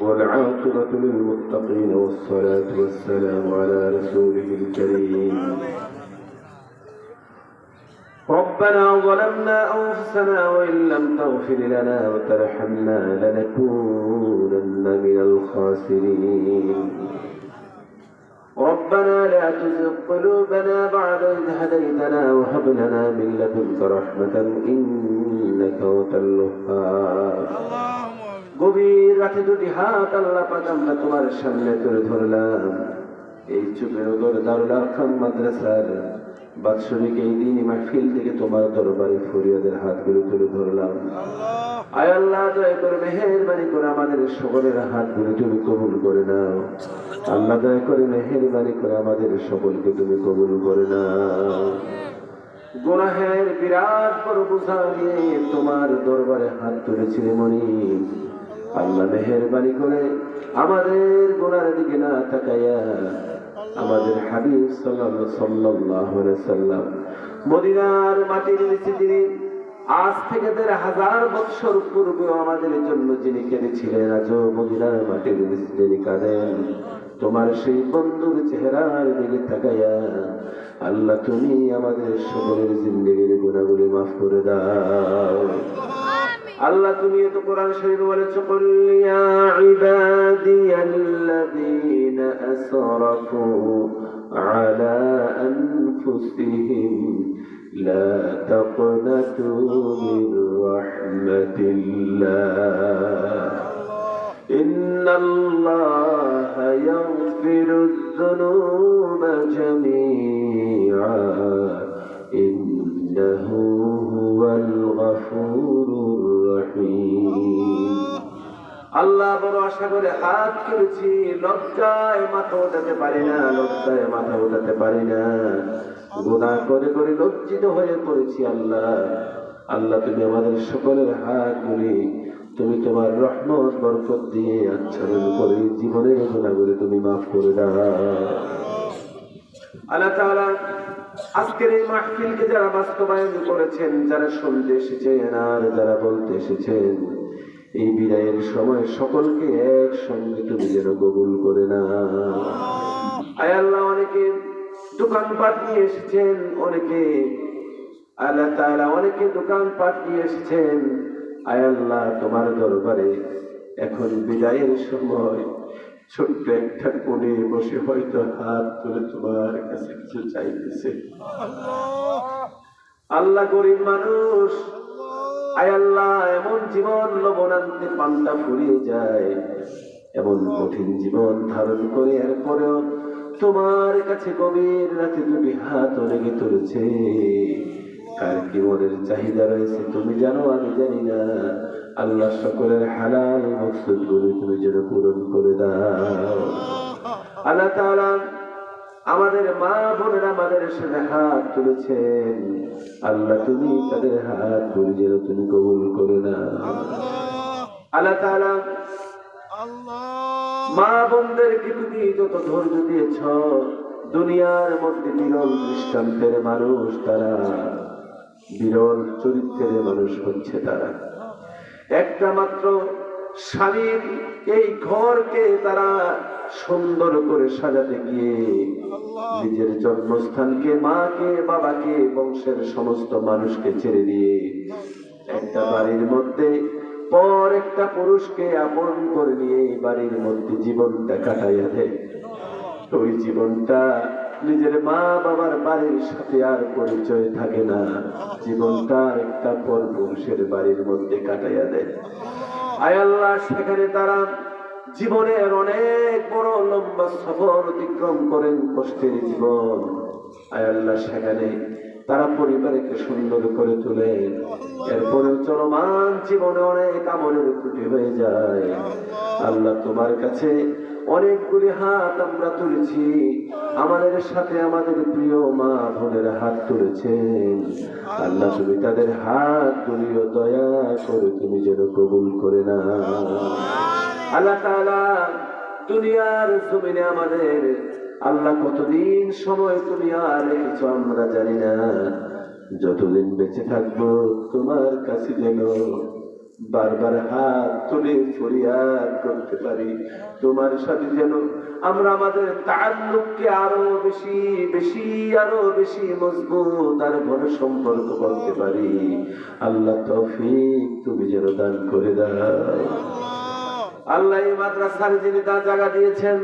والعاقبة للمتقين والصلاة والسلام على رسوله الكريم. ربنا ظلمنا أنفسنا وإن لم تغفر لنا وترحمنا لنكونن من الخاسرين. ربنا لا تزغ قلوبنا بعد إذ هديتنا وهب لنا من لدنك رحمة إنك أنت الوهاب. গভীর রাতে দুটি হাত আল্লাহ পাক আমরা তোমার সামনে তুলে ধরলাম। এই চুপের ওপর দারুল আরকাম মাদ্রাসার বাৎসরিক এই দিন মাহফিল থেকে তোমার দরবারে ফরিয়াদের হাতগুলো তুলে ধরলাম। আয় আল্লাহ দয়া করে মেহেরবানি করে আমাদের সকলের হাতগুলো তুমি কবুল করে নাও। আল্লাহ দয়া করে মেহেরবানি করে আমাদের সকলকে তুমি কবুল করে নাও। গুনাহের বিরাট বড় বোঝা নিয়ে তোমার দরবারে হাত তুলেছিলে মনি আল্লাহ মেহেরবানি করে আমাদের গুনার দিকে না তাকাইয়া আমাদের হাবিব সাল্লাল্লাহু আলাইহি সাল্লাম মদিনার মাটির নিচে যিনি আজ থেকে দেড় হাজার বৎসর পূর্বে আমাদের জন্য যিনি কেঁদেছিলেন, আজও মদিনার মাটির নিচে যিনি কাঁদেন, তোমার সেই বন্ধুর চেহারার দিকে তাকাইয়া আল্লাহ তুমি আমাদের সকলের জিন্দগির গুণাগুলি মাফ করে দাও। আল্লাহ তুমি এত কোরআন শরীফ বলেছো কুল ইয়া ইবাদিয়াল্লাযীনা আসরাফু আলা আনফুসিহিম লা তাকনাতু মির রাহমাতিল্লাহ إن الله يغفر الذنوب جميعا করে হাত করেছি, লজ্জায় মাথা উঠাতে পারি না, লজ্জায় মাথা উঠাতে পারি না। গুনাহ করে করে লজ্জিত হয়ে পড়েছি আল্লাহ। আল্লাহ, তুমি আমাদের সকলের হাত হাতগুলি তুমি তোমার রহমত, বরকত দিয়ে আচ্ছাদন করে জীবনের গুণাগুলি তুমি মাফ করে দাও। আল্লাহ তাআলা আজকের এই মাহফিলকে যারা বাস্তবায়ন করেছেন, যারা শুনতে এসেছেন আর যারা বলতে এসেছেন এই বিদায়ের সময় সকলকে একসঙ্গে তুমি যেন কবুল করে না আয় আল্লাহ অনেকে দোকানপাট নিয়ে এসেছেন অনেকে আল্লাহ তাআলা অনেকে দোকানপাট নিয়ে এসেছেন। আয় আল্লাহ তোমার দরবারে এখন বিদায়ের সময় ছোট্ট একটা কোণে বসে হয়তো হাত তুলে তোমার কাছে কিছু চাইতেছে। আল্লাহ গরিব মানুষ আল্লাহ, এমন জীবন লবণান্তে পান্তা ফুরিয়ে যায়। এমন কঠিন জীবন ধারণ করে এরপরেও তোমার কাছে গভীর রাতে দুটি হাত অনেকে তুলেছে। কার কি মনের চাহিদা রয়েছে তুমি জানো, আমি জানি না। আল্লাহ সকলের হালাল মকসুদ তুমি যেন পূরণ করে দাও। আল্লাহ তাআলা আমাদের মা বোনেরা আমাদের সাথে হাত তুলেছেন। আল্লাহ তুমি তাদের হাত গুলি যেন তুমি কবুল করে না। আল্লাহ। তাআলা মা বোনদেরকে তুমি যত ধৈর্য দিয়েছ দুনিয়ার মধ্যে বিরল দৃষ্টান্তের মানুষ তারা বিরল চরিত্রের মানুষ হচ্ছে তারা। একটা মাত্র স্বামীর এই ঘরকে তারা সুন্দর করে সাজাতে গিয়ে নিজের জন্মস্থানকে মাকে বাবাকে বংশের সমস্ত মানুষকে ছেড়ে দিয়ে একটা বাড়ির মধ্যে পর একটা পুরুষকে আপন করে নিয়ে এই বাড়ির মধ্যে জীবনটা কাটাইয়া দেয়। ওই জীবনটা নিজের মা বাবার বাড়ির সাথে আর পরিচয় থাকে না। জীবনটা একটা পর পুরুষের বাড়ির মধ্যে কাটাইয়া দেয়। আয় আল্লাহ সেখানে তারা জীবনের অনেক বড় লম্বা সফর অতিক্রম করেন কষ্টের জীবন। আয় আল্লাহ, সেখানে তারা পরিবারকে সুন্দর করে তোলে। এরপরে চলমান জীবনে অনেক আমলের ত্রুটি হয়ে যায়। আল্লাহ তোমার কাছে অনেকগুলি হাত আমরা তুলেছি। আমাদের সাথে আমাদের প্রিয় মা বোনের হাত তুলেছেন। আল্লাহ, তুমি তাদের হাত তুলিও দয়া করে তুমি যেন কবুল করে না আল্লাহ দুনিয়ার জমিনে আমাদের, আল্লাহ কতদিন সময় তুমি আর রেখেছো আমরা জানি না। যতদিন বেঁচে থাকব তোমার কাছে যেন বারবার হাত তুলে ফরিয়াদ করতে পারি, তোমার সাথে যেন আমরা আমাদের তাল্লুককে আরও বেশি বেশি, আরও বেশি মজবুত আর ঘন সম্পর্ক করতে পারি। আল্লাহ তৌফিক তুমি যেন দান করে দাও। আল্লাহ এই মাদ্রাসার যিনি তার জায়গা দিয়েছেন।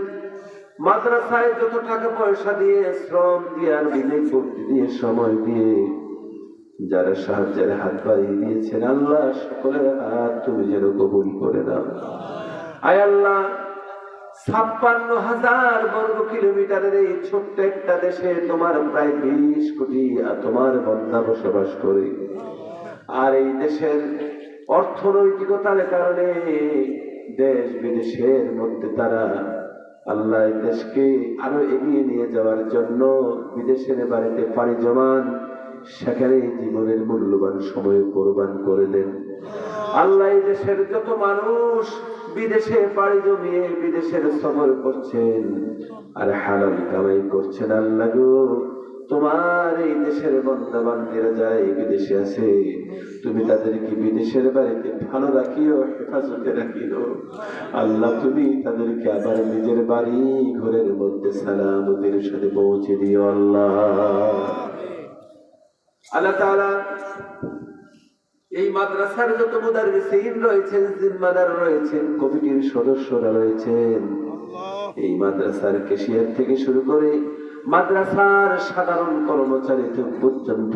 মাদ্রাসায় যত টাকা পয়সা দিয়ে, শ্রম দিয়ে আর বিনয় বুদ্ধি দিয়ে সময় দিয়ে যারা সাহায্যের হাত বাড়িয়ে দিয়েছেন, আল্লাহ সকলের হাত তুমি যেন কবুল করে দাও আয় আল্লাহ, ছাপ্পান্ন হাজার বর্গ কিলোমিটারের এই ছোট্ট একটা দেশে তোমার প্রায় বিশ কোটি তোমার বন্ধা বসবাস করে। আর এই দেশের অর্থনৈতিকতার কারণে দেশ বিদেশের মধ্যে তারা আল্লাহ দেশকে আরও এগিয়ে নিয়ে যাওয়ার জন্য বিদেশের বাড়িতে পাড়ি জমান সেখানে জীবনের মূল্যবান সময় কোরবান করে দেন আল্লাহ দেশের যত মানুষ বিদেশে পাড়ি জমিয়ে বিদেশের সফর করছেন, আর হালাল কামাই করছেন আল্লাহ তোমার দেশের বন্ধা বান্ধবীরা যায় বিদেশে আছে। তুমি তাদেরকে বিদেশের বাড়িতে ভালো রাখিও হেফাজতে রাখিও। আল্লাহ তুমি তাদেরকে আবার নিজের বাড়ি ঘরের মধ্যে সালামতের সাথে পৌঁছে দিও আল্লাহ। আল্লাহ তাআলা এই মাদ্রাসার যত মুদাররিসিন রয়েছেন জিম্মাদার রয়েছেন কমিটির সদস্যরা রয়েছেন। এই মাদ্রাসার কেশিয়ার থেকে শুরু করে মাদ্রাসার সাধারণ কর্মচারী পর্যন্ত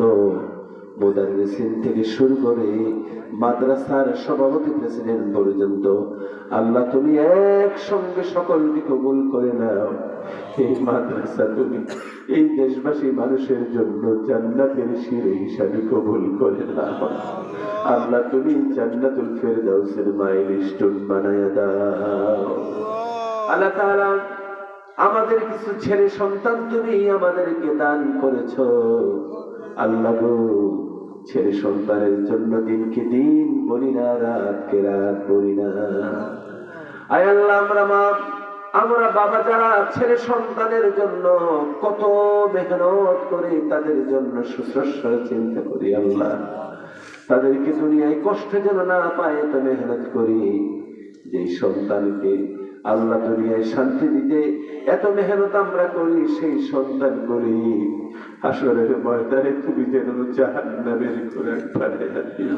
মুদাররিসিন থেকে শুরু করে মাদ্রাসার সভাপতি প্রেসিডেন্ট পর্যন্ত, আল্লাহ তুমি একসঙ্গে সকলকে কবুল করে নাও। এই মাদ্রাসা তুমি এই দেশবাসী মানুষের জন্য জান্নাতের শিরে হিসাবে কবুল করে নাও। আল্লাহ তুমি জান্নাতুল ফেরদাউসের মাইলস্টোন বানায়া দাও। আল্লাহ তাআলা আমাদের কিছু ছেলে সন্তান তুমি আমাদেরকে দান করেছ। আল্লাহ ছেলে সন্তানের জন্য দিনকে দিন বলি না, রাতকে রাত বলি না। আয় আল্লাহ, আমরা মা, আমরা বাবা যারা ছেলে সন্তানের জন্য কত মেহনত করে তাদের জন্য সুশ্রস্বর চিন্তা করি আল্লাহ। তাদেরকে দুনিয়ায় কষ্ট যেন না পায় এত মেহনত করি। যে সন্তানকে আল্লাহ দুনিয়ায় শান্তি দিতে এত মেহনত আমরা করি সেই সন্তান করি আসরের ময়দানে তুমি যেন জাহান্নামের করে পাঠাইয়া দিও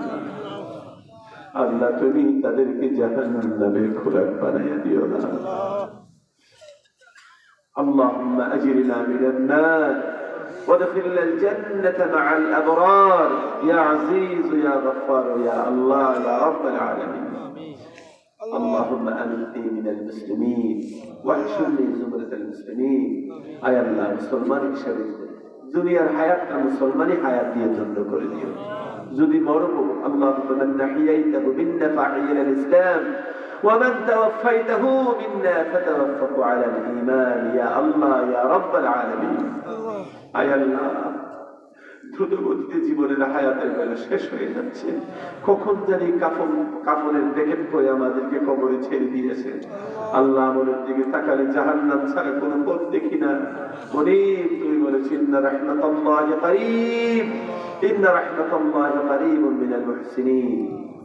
আল্লাহ তুমি তাদেরকে জাহান্নামের খোরাক বানাইয়া দিও না اللهم أجرنا من النار وادخلنا الجنة مع الأبرار يا عزيز يا غفار يا الله يا رب العالمين اللهم أمنني من المسلمين واحشرني زمرة المسلمين أي الله مسلمان হিসেবে দুনিয়ার হায়াতটা মুসলমানই হায়াত দিয়ে ধন্য করে দিও যদি মরব আল্লাহ من نحييته بالنفع إلى الإسلام ومن توفيته منا فتوفه على الإيمان يا الله يا رب العالمين أي الله দ্রুত গতিতে জীবনের হায়াতের বেলা শেষ হয়ে যাচ্ছে। কখন জানি কাফন, কাফনের প্যাকেট করে আমাদেরকে কবরে ছেড়ে দিয়েছে। আল্লাহ আমাদের দিকে তাকালে জাহান্নাম ছাড়া কোনো পথ দেখি না। অনেক তুমি বলেছি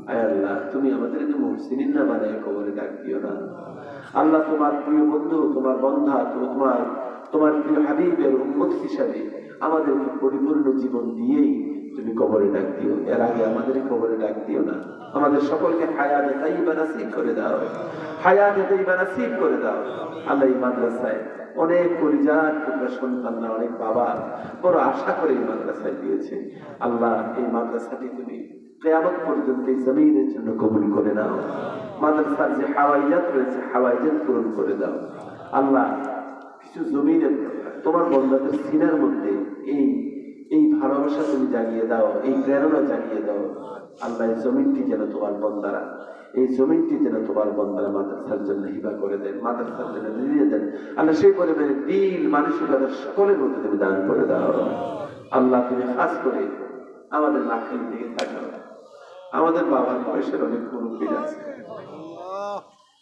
আয় আল্লাহ, তুমি না কবরে ডাক দিও না। আল্লাহ তোমার প্রিয় বন্ধু, তোমার বন্ধা তুমি তোমার তোমার প্রিয় হাবিবের উম্মত হিসাবে আমাদেরকে পরিপূর্ণ জীবন দিয়েই তুমি কবরে ডাক দিও। এর আগে আমাদের কবরে ডাক দিও না। আমাদের সকলকে হায়াতে তাইবা নাসিব করে দাও। হায়াতে তাইবা নাসিব করে দাও। আল্লাহ এই মাদ্রাসায় অনেক পরিজাত তোমরা সন্তানরা অনেক বাবা। বড় আশা করে এই মাদ্রাসায় দিয়েছে। আল্লাহ, এই মাদ্রাসাটি তুমি কেয়ামত পর্যন্ত এই জমিনের জন্য কবুল করে নাও। মাদ্রাসার যে হাওয়াইজাত রয়েছে, হাওয়াইজাত পূরণ করে দাও। আল্লাহ, কিছু জমিনের তোমার বন্ধাদের সিনার মধ্যে, এই এই ভালোবাসা তুমি জাগিয়ে দাও, এই প্রেরণা জাগিয়ে দাও। আল্লাহ জমিনটি যেন তোমার বন্দারা এই জমিনটি যেন তোমার বন্দারা মাদ্রাসার জন্য হিবা করে দেন, মাদ্রাসার জন্য দিয়ে দেন। আল্লাহ সেই পরিমাণে দিল মানসিকতা সকলের মধ্যে তুমি দান করে দাও। আল্লাহ তুমি খাস করে আমাদের মাখির দিকে থাকো আমাদের বাবার বয়সের অনেক মুরব্বীর আছে।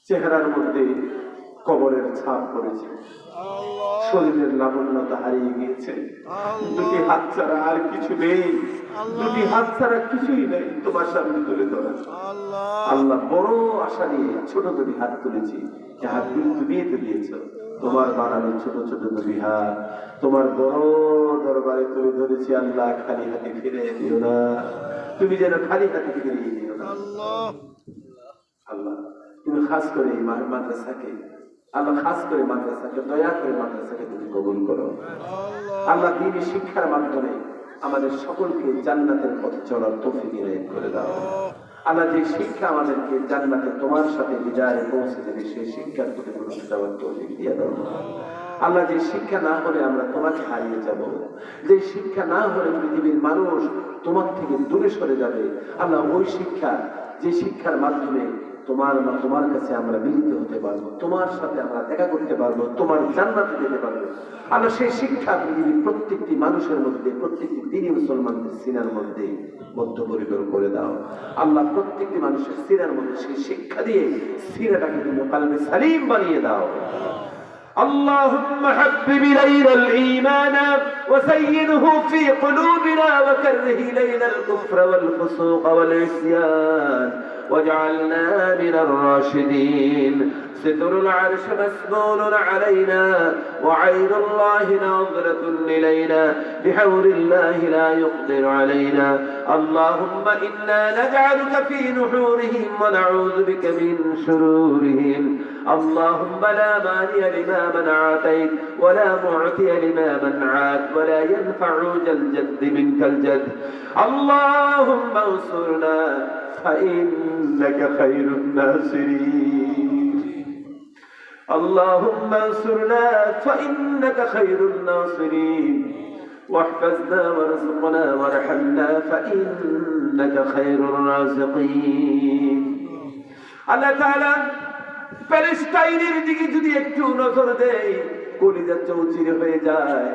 চেহারার মধ্যে কবরের ছাপ পড়েছে। শরীরের লাবণ্যতা হারিয়ে গিয়েছে। দুটি হাত ছাড়া আর কিছু নেই। দুটি হাত ছাড়া কিছুই নেই। তোমার সামনে তুলে ধরা। আল্লাহ বড় আশা নিয়ে ছোট দুটি হাত তুলেছি। যে হাতগুলি তুমিয়ে তুলিয়েছ তোমার বানানো ছোট ছোট দুটি হাত। তোমার বড় দরবারে তুলে ধরেছি আল্লাহ খালি হাতে ফিরে দিও না। তুমি যেন খালি হাতে ফিরিয়ে দিও না। আল্লাহ। তুমি খাস করে এই মাদ্রাসাকে আল্লাহ খাস করে মাদ্রাসাকে, দয়া করে মাদ্রাসাকে তুমি কবুল করো। আল্লাহ শিক্ষার মাধ্যমে আমাদের সকলকে জান্নাতের চলার করে দাও। আল্লাহ যে শিক্ষা আমাদেরকে জান্নাতে তোমার সাথে পৌঁছে দেবে সেই শিক্ষার প্রতি গুরুত্ব দেওয়ার তৌফিক দিয়ে দাও। আল্লাহ যে শিক্ষা না হলে আমরা তোমাকে হারিয়ে যাব, যে শিক্ষা না হলে পৃথিবীর মানুষ তোমার থেকে দূরে সরে যাবে, আল্লাহ ওই শিক্ষা যে শিক্ষার মাধ্যমে তোমার না তোমার কাছে আমরা মিলিত হতে পারব, তোমার সাথে আমরা দেখা করতে পারব, তোমার জান্নাতে যেতে পারব। আমরা সেই শিক্ষা পৃথিবীর প্রত্যেকটি মানুষের মধ্যে, প্রত্যেকটি দিনী মুসলমানদের সিনার মধ্যে বদ্ধপরিকর করে দাও। আল্লাহ প্রত্যেকটি মানুষের সিনার মধ্যে সেই শিক্ষা দিয়ে সিনাটাকে তুমি কালবে সালিম বানিয়ে দাও। اللهم حبب إلينا الإيمان وزينه في قلوبنا وكره إلينا الكفر والفسوق والعصيان واجعلنا من الراشدين. ستر العرش مسنون علينا وعين الله ناظرة إلينا بحول الله لا يقدر علينا. اللهم إنا نجعلك في نحورهم ونعوذ بك من شرورهم. اللهم لا مانع لما من عاتيت ولا معطي لما من عاد ولا ينفع ذا الجد منك الجد. اللهم انصرنا فإنك خير الناصرين. اللهم انصرنا فإنك خير الناصرين. واحفظنا وارزقنا وارحمنا فإنك خير الرازقين. الله تعالى প্যালেস্টাইনের দিকে যদি একটু নজর দেয় কলিজা চৌচির হয়ে যায়।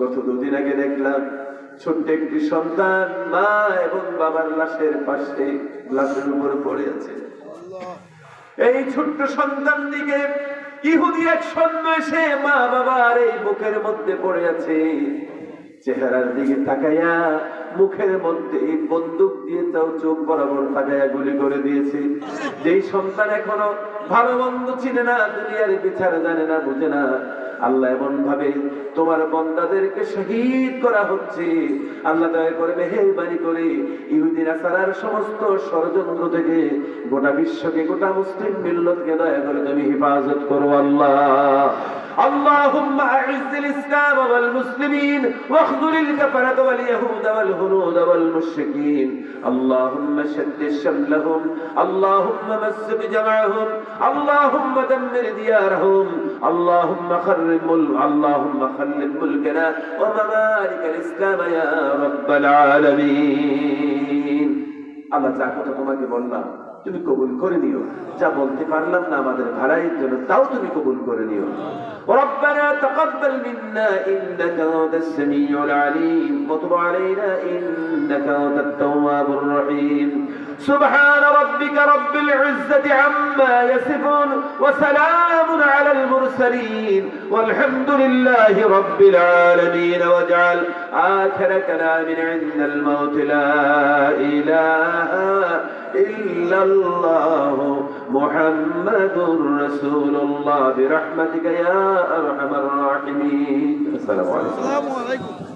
গত দুদিন আগে দেখলাম, ছোট্ট একটি সন্তান মা এবং বাবার লাশের পাশে লাশের উপর পড়ে আছে। এই ছোট্ট সন্তান দিকে ইহুদি এক সৈন্য এসে মা বাবার এই বুকের মধ্যে পড়ে আছে। চেহারার দিকে তাকাইয়া মুখের মধ্যে বন্দুক দিয়ে তাও চোখ বরাবর তাকাইয়া গুলি করে দিয়েছে। যেই সন্তান এখনও ভালো বন্ধু চিনে না, দুনিয়ার বিচার জানে না, বুঝে না। আল্লাহ এমন ভাবে তোমার বন্দাদেরকে শহীদ করা হচ্ছে আল্লাহ দয়া করে মেহেরবানি করে ইহুদি নাসারার সমস্ত ষড়যন্ত্র থেকে গোটা বিশ্বকে গোটা মুসলিম মিল্লতকে দয়া করে তুমি হেফাজত করো আল্লাহ اللهم أعز الإسلام والمسلمين واخذل الكفرة واليهود والهنود والمشركين اللهم شد شملهم اللهم مسك جمعهم اللهم دمر ديارهم اللهم خرب ملك اللهم خلد ملكنا وممالك الإسلام يا رب العالمين আল্লাহ যা কথা তোমাকে বললাম তুমি কবুল করে নিও যা বলতে পারলাম না আমাদের ভাড়াইয়ের জন্য তাও তুমি কবুল করে নিও ربنا تقبل منا انك انت السميع العليم وتب علينا انك انت التواب الرحيم سبحان ربك رب العزة عما يصفون وسلام على المرسلين والحمد لله رب العالمين. واجعل آخر كلام عند الموت لا إله إلا الله محمد رسول الله. برحمتك يا أرحم الراحمين. السلام عليكم. السلام عليكم